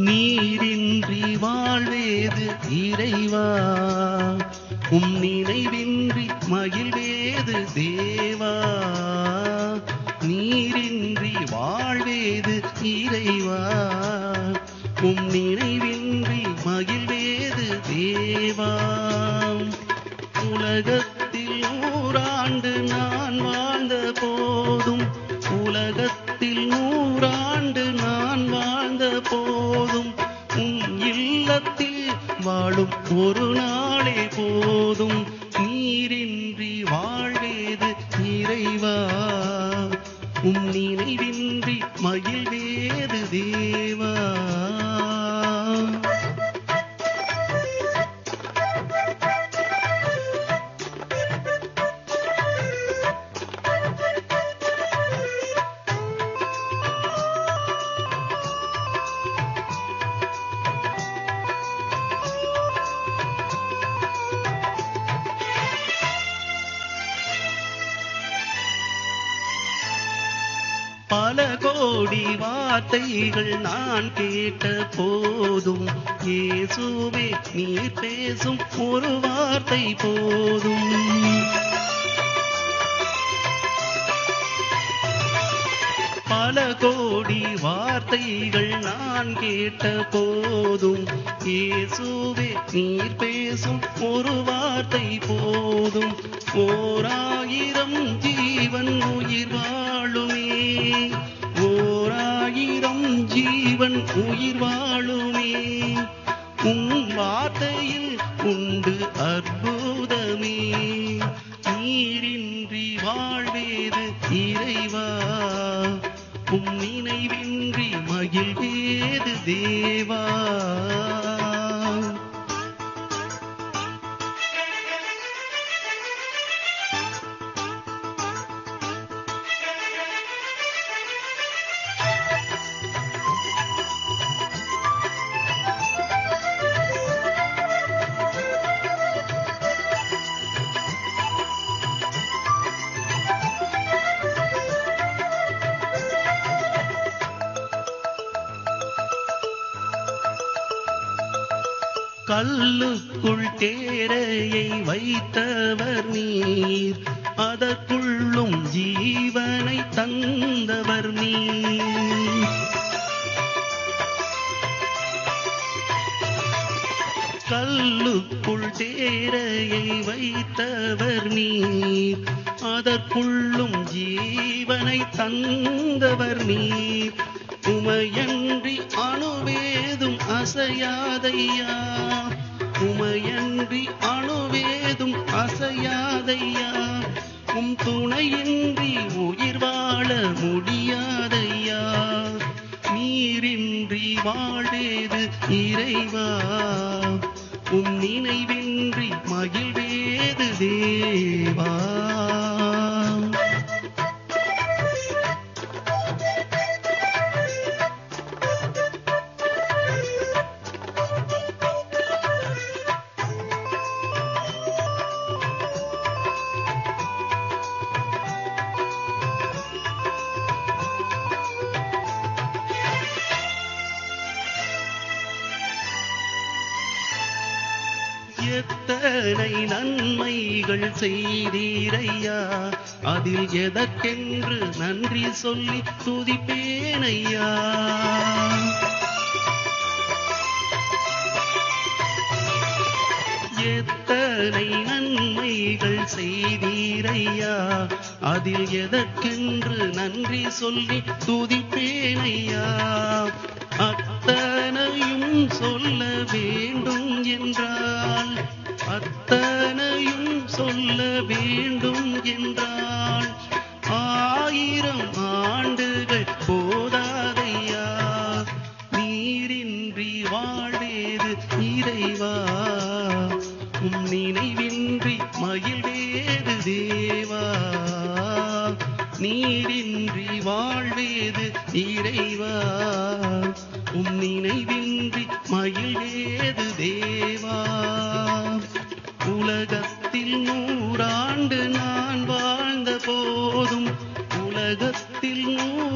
நீரின்றி வாழ்வேது இறைவா. உம் நினைவின்றி மகிழ்வேது தேவா. நீரின்றி வாழ்வேது இறைவா. உம் நினைவின்றி மகிழ்வேது தேவா. உலகத்து உள்ளத்தில் வாழும் ஒரு நாளே போதும். நீரின்றி வாழ்வேது இறைவா. உம் நினைவின்றி மகிழ்வே பல கோடி வார்த்தைகள் நான் கேட்ட போதும். இயேசுவே நீர் பேசும் ஒரு வார்த்தை போதும். பல கோடி வார்த்தைகள் நான் கேட்ட போதும். இயேசுவே நீர் பேசும் ஒரு வார்த்தை போதும். ஓராயிரம் ஜீவன் கல்லுக்குள் தேரையை வைத்தவர் நீர். அதற்குள்ளும் ஜீவனை தந்தவர் நீர். கல்லுக்குள் தேரையை வைத்தவர் நீர். அதற்குள்ளும் ஜீவனை தந்தவர் நீர். உமையன்றி அணுவே அசையாதையா உமையன்றி அணுவேதும் அசையாதையா? உம் துணையின்றி உயிர் வாழ முடியாதையா? நீரின்றி வாழ்வேது இறைவா? உம் நினைவின்றி மகிழ்வேது தேவா? எத்தனை நன்மைகள் செய்தீரையா? அதில் எதற்கென்று நன்றி சொல்லி துதிப்பேனையா? எத்தனை நன்மைகள் செய்தீரையா? அதில் எதற்கென்று நன்றி சொல்லி துதிப்பேனையா? அத்தனையும் சொல்ல வேண்டும் என்றார் அத்தனையும் சொல்ல வேண்டும் என்றால் ஆயிரம் ஆண்டுகள் போதாதையா? நீரின்றி வாழ்வேது இறைவா? உம் நினைவின்றி மகிழ்வேது தேவா? நீரின்றி வாழ்வேது இறைவா? உம் நினைவின்றி மகிழ்வேது தேவா? ring